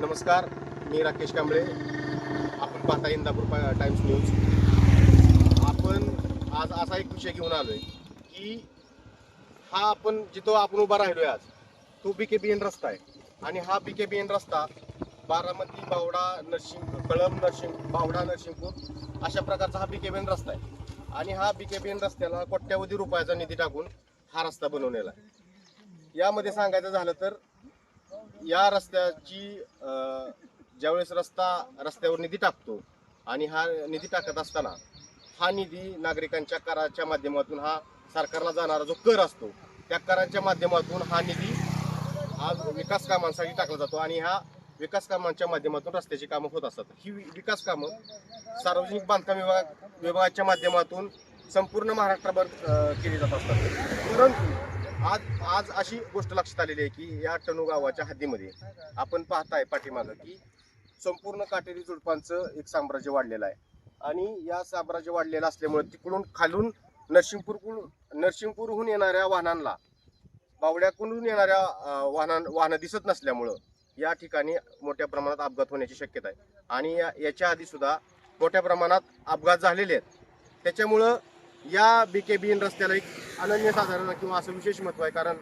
नमस्कार मी राकेश कांबळे. आपण पाहता इंदापूर पा- टाइम्स न्यूज आपण आज असा एक विषय घेऊन आलोय की हा आपण जिथं आपण उभा राहिलोय आज तो बी के बी एन रस्ता आहे. आणि हा बी के बी एन रस्ता बारामती बावडा नरसिंग कळम नरसिंग बावडा नरसिंगपूर अशा प्रकारचा हा बी के बी एन रस्ता आहे. आणि हा बी के बी एन रस्त्याला कोट्यावधी रुपयाचा निधी टाकून हा रस्ता बनवलेला आहे. यामध्ये सांगायचं झालं तर या रस्त्याची ज्यावेळेस रस्ता रस्त्यावर निधी टाकतो आणि हा निधी टाकत असताना हा निधी नागरिकांच्या कराच्या माध्यमातून हा सरकारला जाणारा जो कर असतो त्या करांच्या माध्यमातून हा निधी आज विकास कामांसाठी टाकला जातो आणि ह्या विकास कामांच्या माध्यमातून रस्त्याची कामं होत असतात. ही विकास कामं सार्वजनिक बांधकाम विभाग विभागाच्या माध्यमातून संपूर्ण महाराष्ट्रभर केली जात असतात. परंतु आज आज अशी गोष्ट लक्षात आलेली आहे की या टणू गावाच्या हद्दीमध्ये आपण पाहताय पाठीमागं की संपूर्ण काटेरी झुडपांचं एक साम्राज्य वाढलेलं आहे. आणि या साम्राज्य वाढलेलं असल्यामुळे तिकडून खालून नरसिंगपूर नरसिंगपूरहून येणाऱ्या वाहनांना बावड्याकडून येणाऱ्या वाहनां वाहनं दिसत नसल्यामुळं या ठिकाणी मोठ्या प्रमाणात अपघात होण्याची शक्यता आहे. आणि या- याच्या आधी सुद्धा मोठ्या प्रमाणात अपघात झालेले आहेत. त्याच्यामुळं या बी के बी एन रस्त्याला एक अनन्यसाधारण किंवा असं विशेष महत्त्व आहे. कारण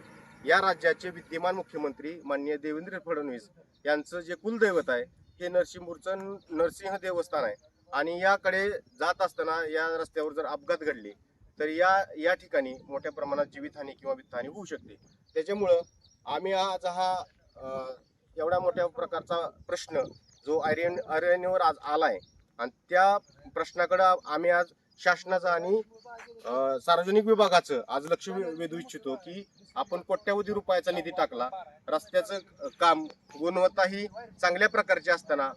या राज्याचे विद्यमान मुख्यमंत्री माननीय देवेंद्र फडणवीस यांचं जे कुलदैवत आहे हे नरसिंहपूरचं नरसिंह देवस्थान आहे. आणि याकडे जात असताना या रस्त्यावर जर अपघात घडले तर या या ठिकाणी मोठ्या प्रमाणात जीवितहानी किंवा वित्तहानी होऊ शकते. त्याच्यामुळं आम्ही आज हा एवढा एवढ्या मोठ्या प्रकारचा प्रश्न जो आर्यन आर्यनवर आज आला आहे आणि त्या प्रश्नाकडं आम्ही आज शासनाचं आणि सार्वजनिक विभागाचं आज लक्ष वे- वेधू इच्छितो की आपण कोट्यावधी रुपयाचा निधी टाकला. रस्त्याचं काम गुणवत्ता ही चांगल्या प्रकारची असताना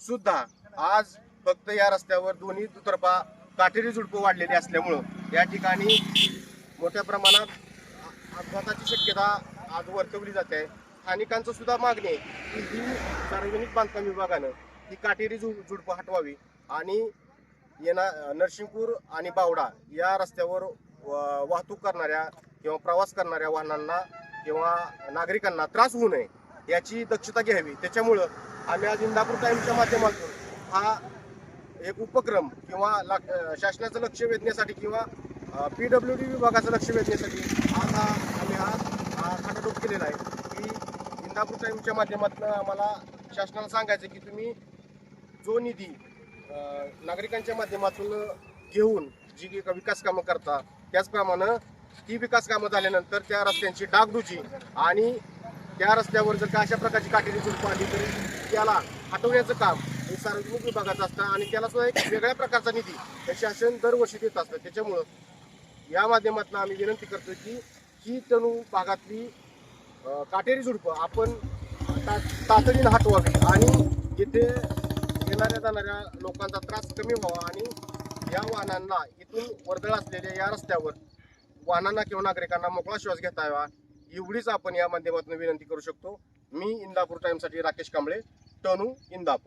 सुद्धा आज फक्त या रस्त्यावर दोन्ही दुतर्फा काटेरी झुडपं वाढलेली असल्यामुळं या ठिकाणी मोठ्या प्रमाणात अपघाताची शक्यता आज वर्तवली जाते. आहे स्थानिकांचं सुद्धा मागणी आहे की ही सार्वजनिक बांधकाम विभागानं ही काटेरी झु झुडपं हटवावी आणि येणार नरसिंगपूर आणि बावडा या रस्त्यावर व- वाहतूक करणाऱ्या किंवा प्रवास करणाऱ्या वाहनांना किंवा नागरिकांना त्रास होऊ नये याची दक्षता घ्यावी. त्याच्यामुळं आम्ही आज इंदापूर टाईमच्या माध्यमातून हा एक उपक्रम किंवा ला- शासनाचं लक्ष वेधण्यासाठी किंवा पी डब्ल्यू डी विभागाचं लक्ष वेधण्यासाठी आज हा आम्ही आज हा खाटाटोप केलेला आहे की इंदापूर टाईमच्या माध्यमातून आम्हाला शासनाला सांगायचं की तुम्ही जो निधी नागरिकांच्या माध्यमातून घेऊन जी काही विकास कामं करता त्याचप्रमाणे ती विकास कामं झाल्यानंतर त्या रस्त्यांची डागडुजी आणि त्या रस्त्यावर जर का अशा प्रकारची काटेरी झुडपं आली तर त्याला हटवण्याचं काम हे सार्वजनिक विभागाचं असतं आणि त्याला सुद्धा एक वेगळ्या प्रकारचा निधी हे शासन दरवर्षी देत असतं. त्याच्यामुळं या माध्यमातून आम्ही विनंती करतो की ही तणू भागातली काटेरी झुडपं आपण ता- तातडीनं हटवावी आणि जिथे येणाऱ्या जाणाऱ्या लोकांचा त्रास कमी व्हावा आणि या वाहनांना इथून वर्दळ असलेल्या या रस्त्यावर वाहनांना किंवा नागरिकांना मोकळा श्वास घेता यावा. एवढीच आपण या माध्यमातून विनंती करू शकतो. मी इंदापूर टाइमसाठी राकेश कांबळे टनू इंदापूर.